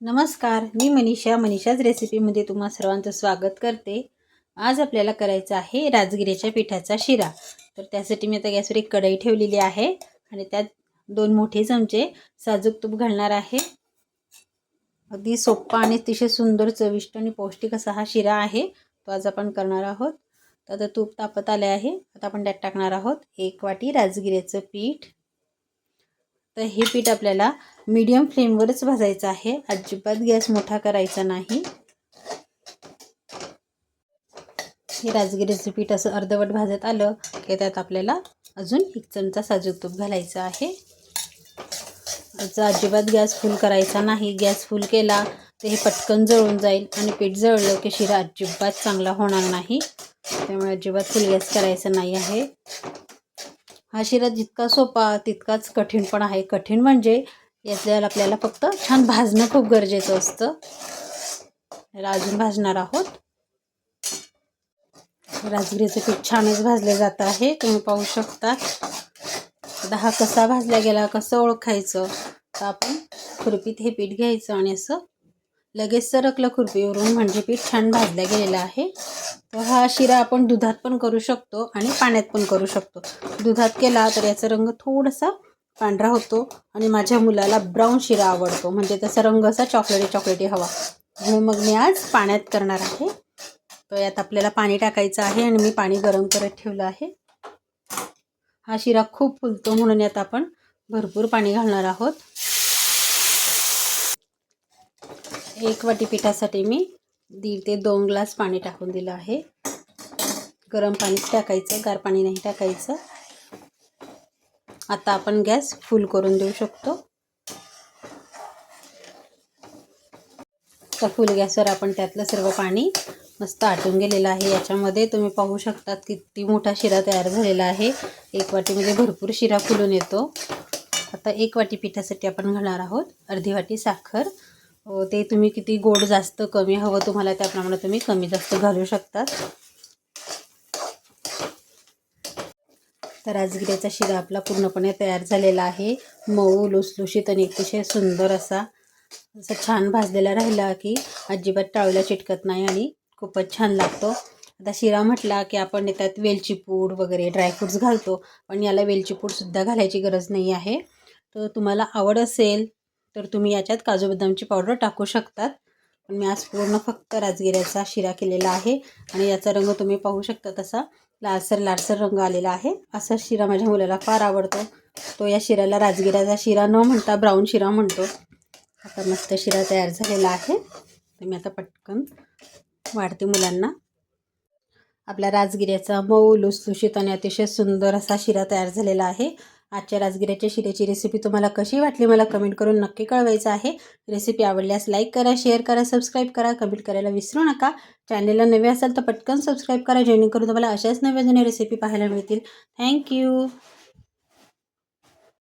नमस्कार मी मनीषा. मनीषाच रेसिपीमध्ये तुम्हा सर्वांचं स्वागत करते. आज आपल्याला करायचं आहे राजगिऱ्याच्या पिठाचा शिरा. तर त्यासाठी मी आता गॅसवर एक कढई ठेवलेली आहे आणि त्यात दोन मोठे चमचे साजूक तूप घालणार आहे. अगदी सोप्पा आणि अतिशय सुंदर चविष्ट आणि पौष्टिक असा हा शिरा आहे. तो आज आपण करणार आहोत. तर आता तूप तापत आले आहे. आता आपण त्यात टाकणार आहोत एक वाटी राजगिऱ्याचं पीठ. तर हे पीठ आपल्याला मीडियम फ्लेमवरच भाजायचं आहे. अजिबात गॅस मोठा करायचा नाही. हे राजगिरीचं पीठ असं अर्धवट भाजत आलं की त्यात आपल्याला अजून एक चमचा साजूक तूप घालायचं आहे. त्याचा अजिबात गॅस फुल करायचा नाही. गॅस फुल केला तर हे पटकन जळून जाईल आणि पीठ जळलं की शिरा अजिबात चांगला होणार नाही. त्यामुळे अजिबात फुल गॅस करायचा नाही आहे. हा शिरा जितका सोपा तितकाच कठीण पण आहे. कठीण म्हणजे यातल्या आपल्याला फक्त छान भाजणं खूप गरजेचं असतं. याला अजून भाजणार आहोत. राजगिरीचं पीठ छानच भाजले जात आहे. तुम्ही पाहू शकता. दहा हा कसा भाजला गेला कसं ओळखायचं. तर आपण खुरपीत हे पीठ घ्यायचं आणि असं लगेच सरकलं खुरपीवरून म्हणजे पीठ छान भाजलं गेलेलं आहे. तर हा शिरा आपण दुधात पण करू शकतो आणि पाण्यात पण करू शकतो. दुधात केला तर याचा रंग थोडासा पांढरा होतो आणि माझ्या मुलाला ब्राऊन शिरा आवडतो. म्हणजे त्याचा रंग असा चॉकलेटी चॉकलेटी हवा. म्हणून मग मी आज पाण्यात करणार आहे. तर यात आपल्याला पाणी टाकायचं आहे आणि मी पाणी गरम करत ठेवलं आहे. हा शिरा खूप फुलतो म्हणून यात आपण भरपूर पाणी घालणार आहोत. एक वाटी पिठासाठी मी दीड ते दोन ग्लास पाणी टाकून दिलं आहे. गरम पाणीच टाकायचं गार पाणी नाही टाकायचं. आता आपण गॅस फुल करून देऊ शकतो. तर फुल गॅसवर आपण त्यातलं सर्व पाणी मस्त आटून गेलेलं आहे. याच्यामध्ये तुम्ही पाहू शकतात किती मोठा शिरा तयार झालेला आहे. एक वाटीमध्ये म्हणजे भरपूर शिरा फुलून येतो. आता एक वाटी पिठासाठी आपण घालणार आहोत. अर्धी वाटी साखर. हो, ते तुम्ही किती गोड जास्त कमी हवं तुम्हाला त्याप्रमाणे तुम्ही कमी जास्त घालू शकतात तर राजगिऱ्याचा शिरा आपला पूर्णपणे तयार झालेला आहे. मऊ लुसलुशीत आणि अतिशय सुंदर असा. असा छान भाजलेला राहिला की अजिबात टाळूला चिटकत नाही आणि खूपच छान लागतो. आता शिरा म्हटला की आपण त्यात वेलची पूड वगैरे ड्रायफ्रूट्स घालतो पण याला वेलची पूडसुद्धा घालायची गरज नाही आहे. तर तुम्हाला आवड असेल तर तुम्ही याच्यात काजू बदामची पावडर टाकू शकतात. पण मी आज पूर्ण फक्त राजगिऱ्याचा शिरा केलेला आहे आणि याचा रंग तुम्ही पाहू शकता तसा. लालसर लालसर रंग आलेला आहे. असा शिरा माझ्या मुलाला फार आवडतो. तो या शिऱ्याला राजगिऱ्याचा शिरा न म्हणता ब्राऊन शिरा म्हणतो. आता मस्त शिरा तयार झालेला आहे. तर मी आता पटकन वाढते मुलांना. आपल्या राजगिऱ्याचा मऊ लुसलुशीत आणि अतिशय सुंदर असा शिरा तयार झालेला आहे. आजच्या राजगिऱ्याच्या शिऱ्याची रेसिपी तुम्हाला कशी वाटली मला कमेंट करून नक्की कळवायचं आहे. रेसिपी आवडल्यास लाईक करा शेअर करा सबस्क्राईब करा कमेंट करायला विसरू नका. चॅनेलला नवे असाल तर पटकन सबस्क्राईब करा जेणेकरून तुम्हाला अशाच नव्या जुन्या रेसिपी पाहायला मिळतील. थँक्यू